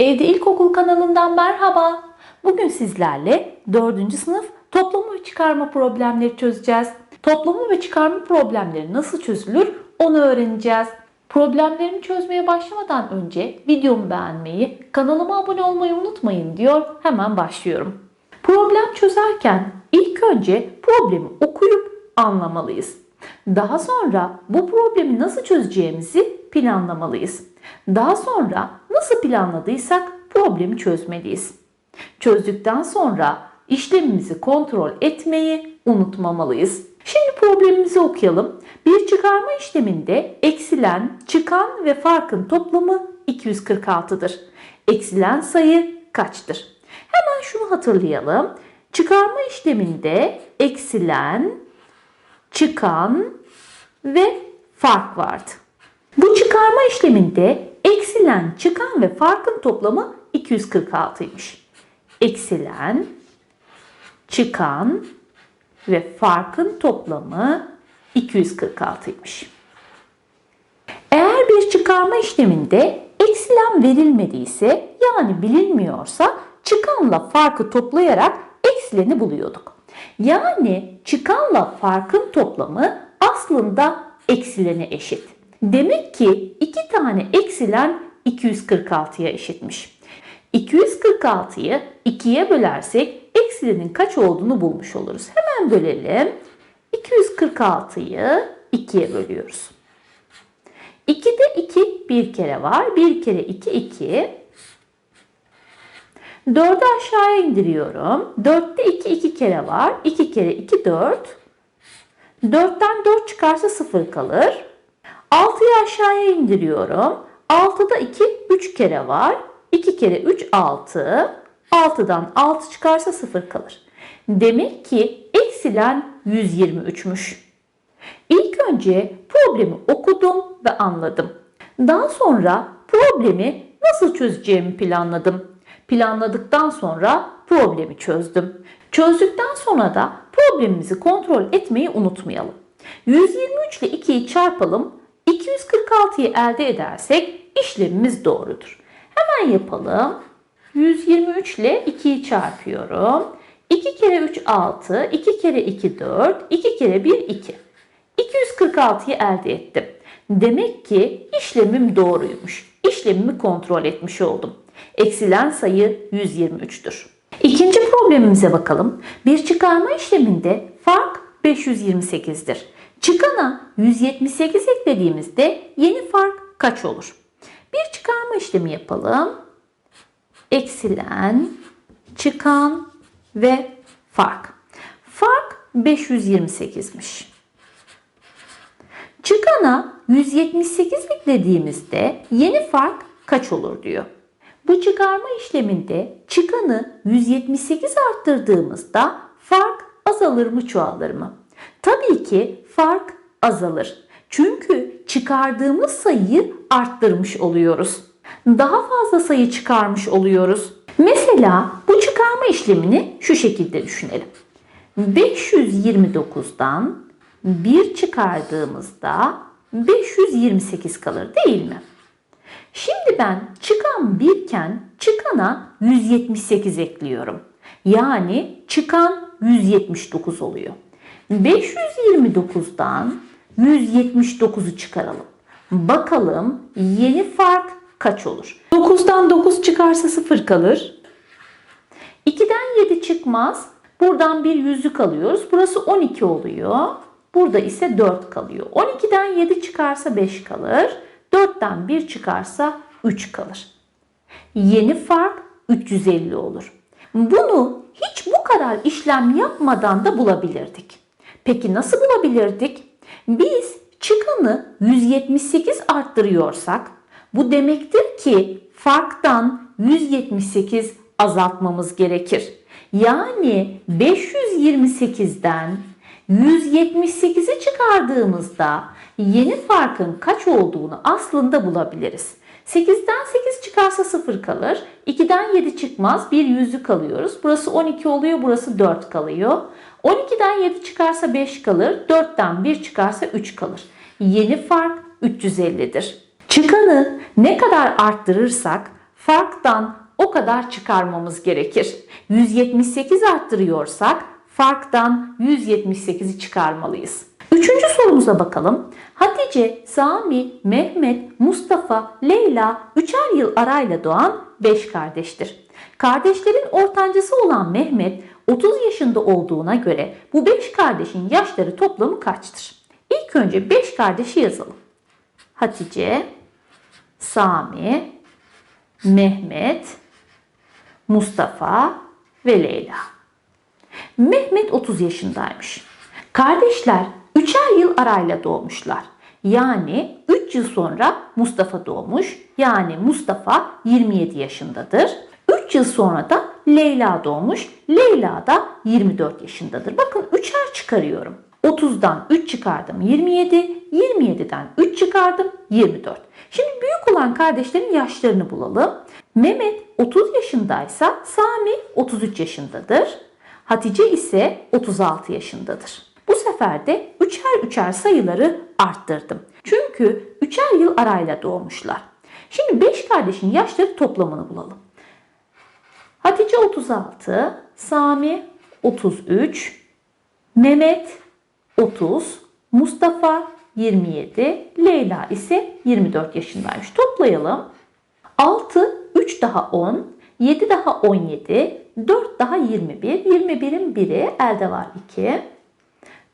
Evde İlkokul kanalından merhaba. Bugün sizlerle 4. sınıf toplama ve çıkarma problemleri çözeceğiz. Toplama ve çıkarma problemleri nasıl çözülür onu öğreneceğiz. Problemlerimi çözmeye başlamadan önce videomu beğenmeyi, kanalıma abone olmayı unutmayın diyor. Hemen başlıyorum. Problem çözerken ilk önce problemi okuyup anlamalıyız. Daha sonra bu problemi nasıl çözeceğimizi planlamalıyız. Daha sonra nasıl planladıysak problemi çözmeliyiz. Çözdükten sonra işlemimizi kontrol etmeyi unutmamalıyız. Şimdi problemimizi okuyalım. Bir çıkarma işleminde eksilen, çıkan ve farkın toplamı 246'dır. Eksilen sayı kaçtır? Hemen şunu hatırlayalım. Çıkarma işleminde eksilen, çıkan ve fark vardı. Bu çıkarma işleminde eksilen, çıkan ve farkın toplamı 246'ymış. Eksilen, çıkan ve farkın toplamı 246'ymış. Eğer bir çıkarma işleminde eksilen verilmediyse yani bilinmiyorsa çıkanla farkı toplayarak eksileni buluyorduk. Yani çıkanla farkın toplamı aslında eksilene eşit. Demek ki iki tane eksilen 246'ya eşitmiş. 246'yı 2'ye bölersek eksilenin kaç olduğunu bulmuş oluruz. Hemen bölelim. 246'yı 2'ye bölüyoruz. 2'de 2 bir kere var. 1 kere 2 2. 4'ü aşağıya indiriyorum. 4'te 2 2 kere var. 2 kere 2 4. 4'ten 4 çıkarsa 0 kalır. 6'yı aşağıya indiriyorum. 6'da 2 3 kere var. 2 kere 3 6. 6'dan 6 çıkarsa 0 kalır. Demek ki eksilen 123'müş. İlk önce problemi okudum ve anladım. Daha sonra problemi nasıl çözeceğimi planladım. Planladıktan sonra problemi çözdüm. Çözdükten sonra da problemimizi kontrol etmeyi unutmayalım. 123 ile 2'yi çarpalım. 246'yı elde edersek işlemimiz doğrudur. Hemen yapalım. 123 ile 2'yi çarpıyorum. 2 kere 3 6, 2 kere 2 4, 2 kere 1 2. 246'yı elde ettim. Demek ki işlemim doğruymuş. İşlemimi kontrol etmiş oldum. Eksilen sayı 123'tür. İkinci problemimize bakalım. Bir çıkarma işleminde 528'dir. Çıkana 178 eklediğimizde yeni fark kaç olur? Bir çıkarma işlemi yapalım. Eksilen, çıkan ve fark. Fark 528'miş. Çıkana 178 eklediğimizde yeni fark kaç olur diyor. Bu çıkarma işleminde çıkanı 178 arttırdığımızda fark azalır mı çoğalır mı? Tabii ki fark azalır. Çünkü çıkardığımız sayıyı arttırmış oluyoruz. Daha fazla sayı çıkarmış oluyoruz. Mesela bu çıkarma işlemini şu şekilde düşünelim. 529'dan 1 çıkardığımızda 528 kalır değil mi? Şimdi ben çıkan birken çıkana 178 ekliyorum. Yani çıkan 179 oluyor. 529'dan 179'u çıkaralım. Bakalım yeni fark kaç olur? 9'dan 9 çıkarsa 0 kalır. 2'den 7 çıkmaz. Buradan bir yüzlük alıyoruz. Burası 12 oluyor. Burada ise 4 kalıyor. 12'den 7 çıkarsa 5 kalır. 4'ten 1 çıkarsa 3 kalır. Yeni fark 350 olur. Bunu kadar işlem yapmadan da bulabilirdik. Peki nasıl bulabilirdik? Biz çıkanı 178 arttırıyorsak bu demektir ki farktan 178 azaltmamız gerekir. Yani 528'den 178'i çıkardığımızda yeni farkın kaç olduğunu aslında bulabiliriz. 8'den 8 çıkarsa 0 kalır. 2'den 7 çıkmaz. Bir yüzlük alıyoruz. Burası 12 oluyor. Burası 4 kalıyor. 12'den 7 çıkarsa 5 kalır. 4'ten 1 çıkarsa 3 kalır. Yeni fark 350'dir. Çıkanı ne kadar arttırırsak farktan o kadar çıkarmamız gerekir. 178 arttırıyorsak farktan 178'i çıkarmalıyız. Üçüncü sorumuza bakalım. Hatice, Sami, Mehmet, Mustafa, Leyla üçer yıl arayla doğan 5 kardeştir. Kardeşlerin ortancısı olan Mehmet 30 yaşında olduğuna göre bu 5 kardeşin yaşları toplamı kaçtır? İlk önce 5 kardeşi yazalım. Hatice, Sami, Mehmet, Mustafa ve Leyla. Mehmet 30 yaşındaymış. Kardeşler üçer yıl arayla doğmuşlar. Yani 3 yıl sonra Mustafa doğmuş. Yani Mustafa 27 yaşındadır. 3 yıl sonra da Leyla doğmuş. Leyla da 24 yaşındadır. Bakın üçer çıkarıyorum. 30'dan 3 çıkardım 27, 27'den 3 çıkardım 24. Şimdi büyük olan kardeşlerin yaşlarını bulalım. Mehmet 30 yaşındaysa Sami 33 yaşındadır. Hatice ise 36 yaşındadır. Sefer de üçer üçer sayıları arttırdım. Çünkü üçer yıl arayla doğmuşlar. Şimdi 5 kardeşin yaşları toplamını bulalım. Hatice 36, Sami 33, Mehmet 30, Mustafa 27, Leyla ise 24 yaşındaymış. Toplayalım. 6, 3 daha 10, 7 daha 17, 4 daha 21, 21'in biri elde var 2.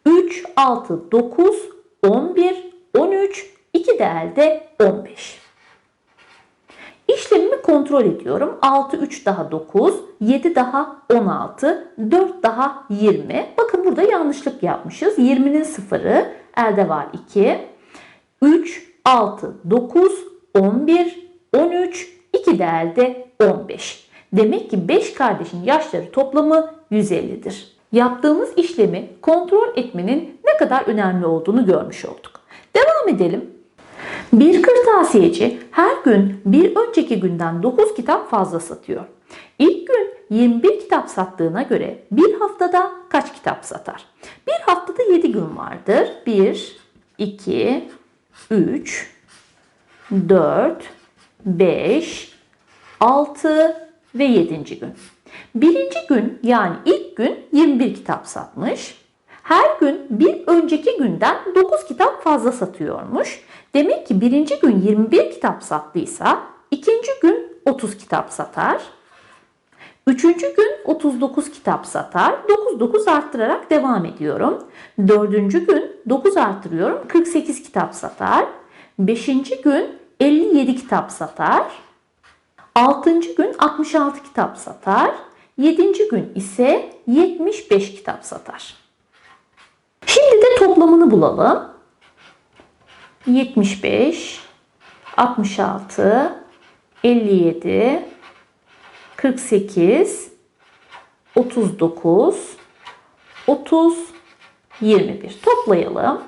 3, 6, 9, 11, 13, 2 de elde 15. İşlemimi kontrol ediyorum. 6, 3 daha 9, 7 daha 16, 4 daha 20. Bakın burada yanlışlık yapmışız. 20'nin sıfırı elde var 2. 3, 6, 9, 11, 13, 2 de elde 15. Demek ki 5 kardeşin yaşları toplamı 150'dir. Yaptığımız işlemi kontrol etmenin ne kadar önemli olduğunu görmüş olduk. Devam edelim. Bir kırtasiyeci her gün bir önceki günden 9 kitap fazla satıyor. İlk gün 21 kitap sattığına göre bir haftada kaç kitap satar? Bir haftada 7 gün vardır. 1, 2, 3, 4, 5, 6 ve 7. gün. Birinci gün yani ilk gün 21 kitap satmış. Her gün bir önceki günden 9 kitap fazla satıyormuş. Demek ki birinci gün 21 kitap sattıysa ikinci gün 30 kitap satar. Üçüncü gün 39 kitap satar. 9 9 arttırarak devam ediyorum. Dördüncü gün 9 arttırıyorum. 48 kitap satar. Beşinci gün 57 kitap satar. Altıncı gün 66 kitap satar. Yedinci gün ise 75 kitap satar. Şimdi de toplamını bulalım. 75, 66, 57, 48, 39, 30, 21. Toplayalım.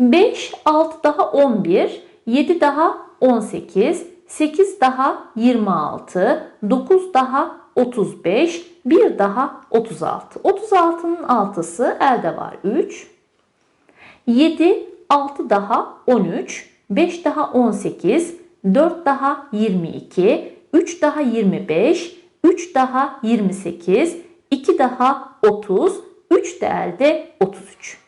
5, 6 daha 11, 7 daha 18, 8 daha 26, 9 daha 35, 1 daha 36. 36'nın 6'sı elde var 3. 7, 6 daha 13, 5 daha 18, 4 daha 22, 3 daha 25, 3 daha 28, 2 daha 30, 3 de elde 33.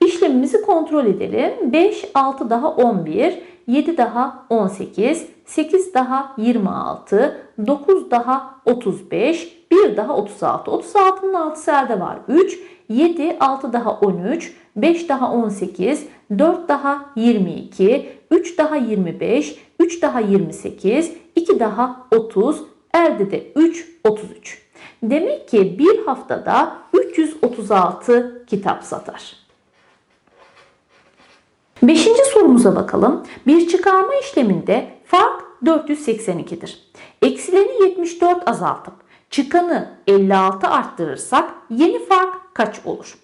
İşlemimizi kontrol edelim. 5, 6 daha 11, 7 daha 18, 8 daha 26, 9 daha 35, 1 daha 36. 36'nın 6'sı elde var 3, 7, 6 daha 13, 5 daha 18, 4 daha 22, 3 daha 25, 3 daha 28, 2 daha 30, elde de 3, 33. Demek ki bir haftada 336 kitap satar. Beşinci sorumuza bakalım. Bir çıkarma işleminde fark 482'dir. Eksileni 74 azaltıp çıkanı 56 arttırırsak yeni fark kaç olur?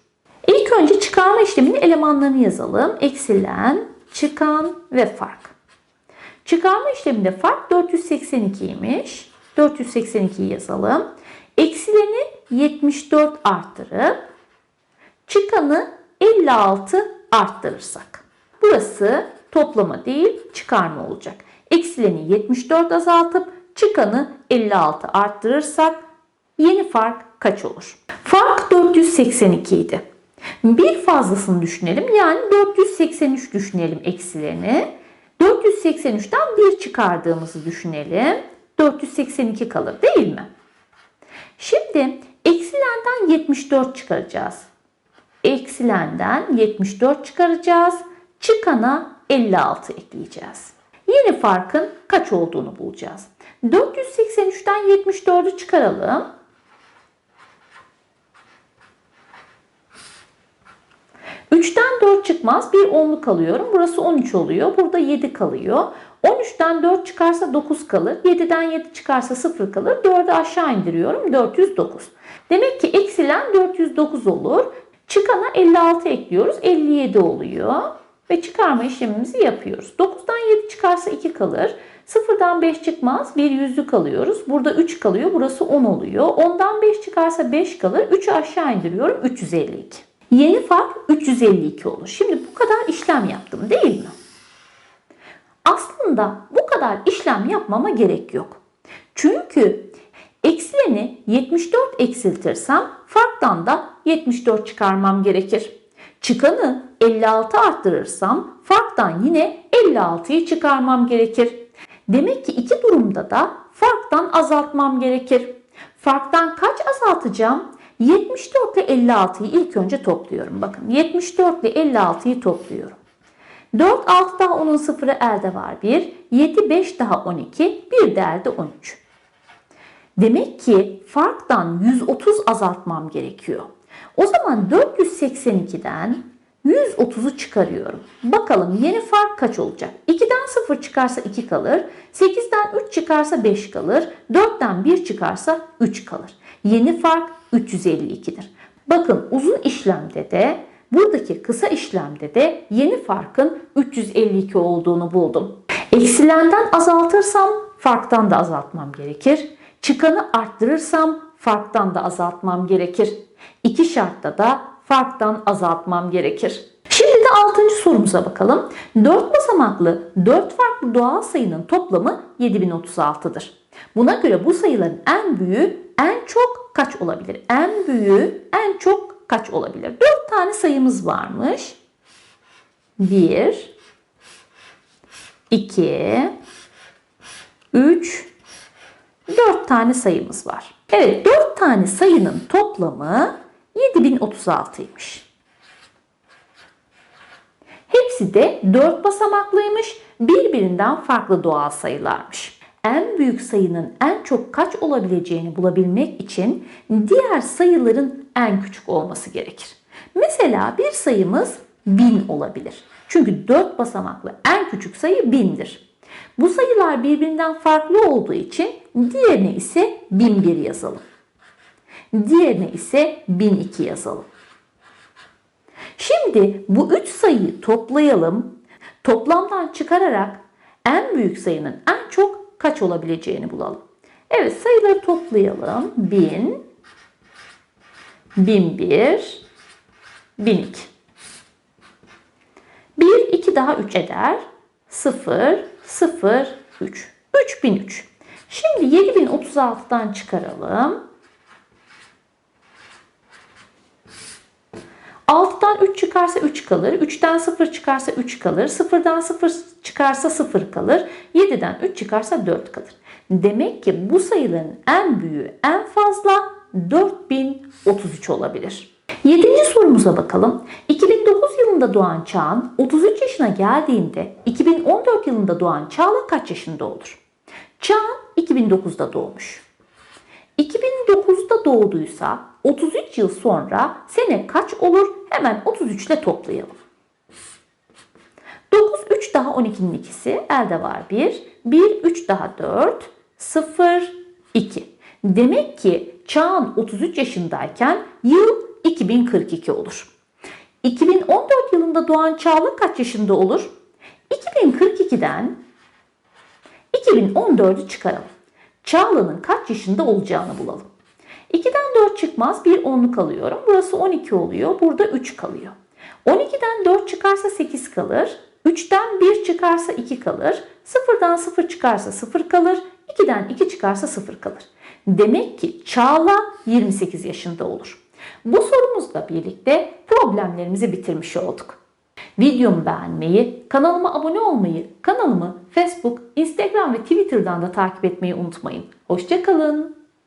İlk önce çıkarma işleminin elemanlarını yazalım. Eksilen, çıkan ve fark. Çıkarma işleminde fark 482'ymiş. 482'yi yazalım. Eksileni 74 arttırıp çıkanı 56 arttırırsak. Burası toplama değil çıkarma olacak. Eksileni 74 azaltıp çıkanı 56 arttırırsak yeni fark kaç olur? Fark 482 idi. Bir fazlasını düşünelim. Yani 483 düşünelim eksilerini. 483'ten 1 çıkardığımızı düşünelim. 482 kalır değil mi? Şimdi eksilenden 74 çıkaracağız. Eksilenden 74 çıkaracağız. Çıkana 56 ekleyeceğiz. Yeni farkın kaç olduğunu bulacağız. 483'ten 74'ü çıkaralım. 3'ten 4 çıkmaz. Bir onluk alıyorum. Burası 13 oluyor. Burada 7 kalıyor. 13'ten 4 çıkarsa 9 kalır. 7'den 7 çıkarsa 0 kalır. 4'ü aşağı indiriyorum. 409. Demek ki eksilen 409 olur. Çıkana 56 ekliyoruz. 57 oluyor. Ve çıkarma işlemimizi yapıyoruz. 9'dan 7 çıkarsa 2 kalır. 0'dan 5 çıkmaz. Bir yüzlük alıyoruz. Burada 3 kalıyor. Burası 10 oluyor. 10'dan 5 çıkarsa 5 kalır. 3'ü aşağı indiriyorum. 352. Yeni fark 352 olur. Şimdi bu kadar işlem yaptım değil mi? Aslında bu kadar işlem yapmama gerek yok. Çünkü eksileni 74 eksiltirsem farktan da 74 çıkarmam gerekir. Çıkanı 56 arttırırsam farktan yine 56'yı çıkarmam gerekir. Demek ki iki durumda da farktan azaltmam gerekir. Farktan kaç azaltacağım? 74 ile 56'yı ilk önce topluyorum. Bakın 74 ile 56'yı topluyorum. 4, 6 daha 10'un sıfırı elde var 1. 7, 5 daha 12. Bir de elde 13. Demek ki farktan 130 azaltmam gerekiyor. O zaman 482'den 130'u çıkarıyorum. Bakalım yeni fark kaç olacak? 2'den 0 çıkarsa 2 kalır. 8'den 3 çıkarsa 5 kalır. 4'ten 1 çıkarsa 3 kalır. Yeni fark 352'dir. Bakın uzun işlemde de buradaki kısa işlemde de yeni farkın 352 olduğunu buldum. Eksilenden azaltırsam farktan da azaltmam gerekir. Çıkanı arttırırsam farktan da azaltmam gerekir. İki şartta da farktan azaltmam gerekir. Şimdi de 6. sorumuza bakalım. 4 basamaklı 4 farklı doğal sayının toplamı 7036'dır. Buna göre bu sayıların en büyüğü en çok kaç olabilir? En büyüğü en çok kaç olabilir? 4 tane sayımız varmış. 1 2 3 4 tane sayımız var. Evet 4 tane sayının toplamı 7036'ymış. Hepsi de 4 basamaklıymış. Birbirinden farklı doğal sayılarmış. En büyük sayının en çok kaç olabileceğini bulabilmek için diğer sayıların en küçük olması gerekir. Mesela bir sayımız 1000 olabilir. Çünkü 4 basamaklı en küçük sayı 1000'dir. Bu sayılar birbirinden farklı olduğu için diğerine ise 1001 yazalım. Diğerine ise 1002 yazalım. Şimdi bu üç sayıyı toplayalım. Toplamdan çıkararak en büyük sayının en çok kaç olabileceğini bulalım. Evet sayıları toplayalım. 1000, 1001, 1002. 1, 2 daha 3 eder. 0, 0, 3. 3003. Şimdi 7036'dan çıkaralım. 6'dan 3 çıkarsa 3 kalır. 3'ten 0 çıkarsa 3 kalır. 0'dan 0 çıkarsa 0 kalır. 7'den 3 çıkarsa 4 kalır. Demek ki bu sayıların en büyüğü en fazla 4033 olabilir. 7. sorumuza bakalım. 2009 yılında doğan Çağan 33 yaşına geldiğinde 2014 yılında doğan Çağla kaç yaşında olur? Çağan 2009'da doğmuş. 2009'da doğduysa 33 yıl sonra sene kaç olur? Hemen 33 ile toplayalım. 9, 3 daha 12'nin ikisi. Elde var 1. 1, 3 daha 4. 0, 2. Demek ki Çağan 33 yaşındayken yıl 2042 olur. 2014 yılında doğan Çağla kaç yaşında olur? 2042'den 2014'ü çıkaralım. Çağla'nın kaç yaşında olacağını bulalım. 2'den 4 çıkmaz. Bir onluk alıyorum. Burası 12 oluyor. Burada 3 kalıyor. 12'den 4 çıkarsa 8 kalır. 3'ten 1 çıkarsa 2 kalır. 0'dan 0 çıkarsa 0 kalır. 2'den 2 çıkarsa 0 kalır. Demek ki Çağla 28 yaşında olur. Bu sorumuzla birlikte problemlerimizi bitirmiş olduk. Videomu beğenmeyi, kanalıma abone olmayı, kanalımı Facebook, Instagram ve Twitter'dan da takip etmeyi unutmayın. Hoşçakalın.